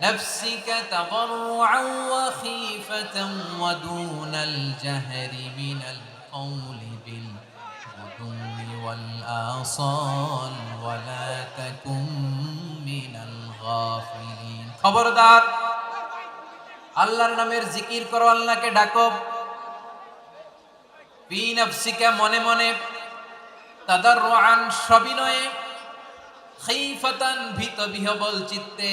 نفسك تضرعا وخيفة ودون الجهر من القول بالغدو والآصال ولا تكن من الغافلين খবরদার আল্লাহর নামের জিকির করো আল্লাহকে ডাকো ফি নাফসিকা মনে মনে তাদাররুআন সবিনয়ে খাইফাতান ভীত বিহবল চিত্তে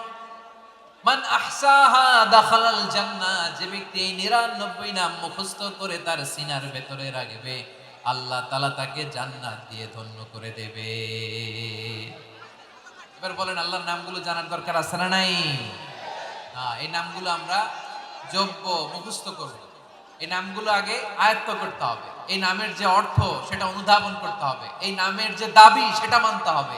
মান আহসাহা দাখালাল জান্নাহ, যে ব্যক্তি এই নিরানব্বই নাম মুখস্থ করে তার সিনার ভেতরে রাখবে, আল্লাহ তাকে জান্নাত দিয়ে ধন্য করে দেবে। এবার বলেন, আল্লাহর নামগুলো জানার দরকার আছে না নাই? হ্যাঁ এই নামগুলো আমরা যোগ্য, মুখস্থ করব। এই নামগুলো আগে আয়ত্ত করতে হবে। এই নামের যে অর্থ, সেটা অনুধাবন করতে হবে। এই নামের যে দাবি, সেটা মানতে হবে।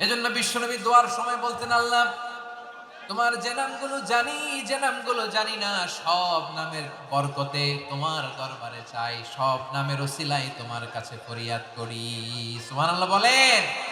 এজন্য বিশ্বনবী দোয়ার সময় বলতেন, আল্লাহ, তোমার যে নামগুলো জানি, যে নামগুলো জানি না, সব নামের বরকতে তোমার দরবারে চাই, সব নামের ওসিলাই তোমার কাছে ফরিয়াদ করি। সুমান আল্লাহ বলেন।